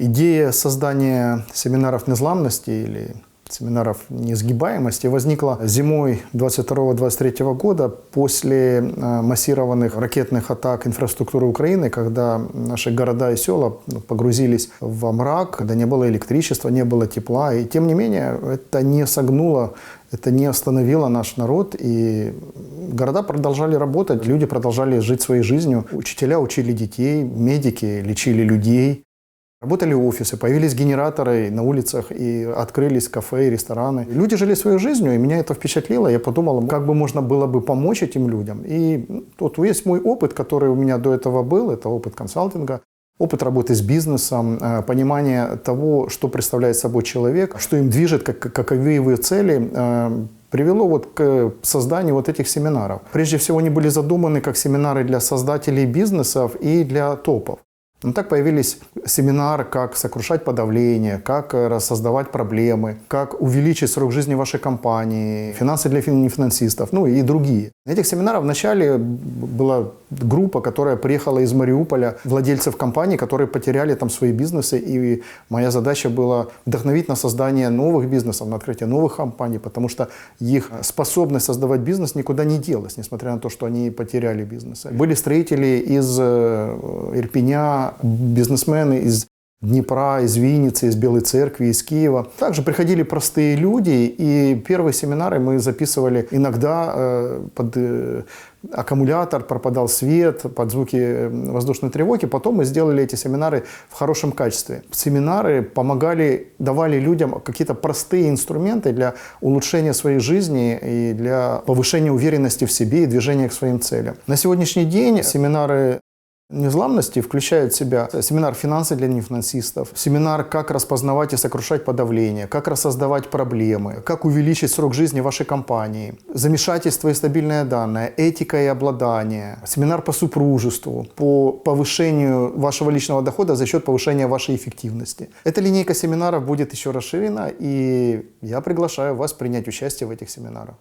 Идея создания семинаров незламности или семинаров несгибаемости возникла зимой 22-23 года после э, массированных ракетных атак инфраструктуры Украины, когда наши города и села ну, погрузились в мрак, когда не было электричества, не было тепла. И тем не менее это не согнуло это не остановило наш народ, и города продолжали работать, люди продолжали жить своей жизнью. Учителя учили детей, медики лечили людей. Работали офисы, появились генераторы на улицах, и открылись кафе и рестораны. Люди жили своей жизнью, и меня это впечатлило. Я подумал, как бы можно было бы помочь этим людям. И вот весь мой опыт, который у меня до этого был, это опыт консалтинга, опыт работы с бизнесом, э, понимание того, что представляет собой человек, что им движет, как, каковы его цели, э, привело вот к созданию вот этих семинаров. Прежде всего, они были задуманы как семинары для создателей бизнесов и для топов. Ну, так появились семинары, как сокрушать подавление, как э, создавать проблемы, как увеличить срок жизни вашей компании, финансы для нефинансистов, ну и другие. На этих семинарах вначале была группа, которая приехала из Мариуполя, владельцев компаний, которые потеряли там свои бизнесы, и моя задача была вдохновить на создание новых бизнесов, на открытие новых компаний, потому что их способность создавать бизнес никуда не делась, несмотря на то, что они потеряли бизнесы. Были строители из э, Бизнесмены из Днепра, из Винницы, из Белой Церкви, из Киева. Также приходили простые люди, и первые семинары мы записывали иногда э, под э, аккумулятор, пропадал свет, под звуки э, воздушной тревоги. Потом мы сделали эти семинары в хорошем качестве. Семинары помогали, давали людям какие-то простые инструменты для улучшения своей жизни и для повышения уверенности в себе и движения к своим целям. На сегодняшний день семинары Незламности включают в себя семинар «Финансы для нефинансистов», семинар «Как распознавать и сокрушать подавление», «Как рассоздавать проблемы», «Как увеличить срок жизни вашей компании», «Замешательство и стабильное данное», «Этика и обладание», семинар по супружеству, по повышению вашего личного дохода за счет повышения вашей эффективности. Эта линейка семинаров будет еще расширена, и я приглашаю вас принять участие в этих семинарах.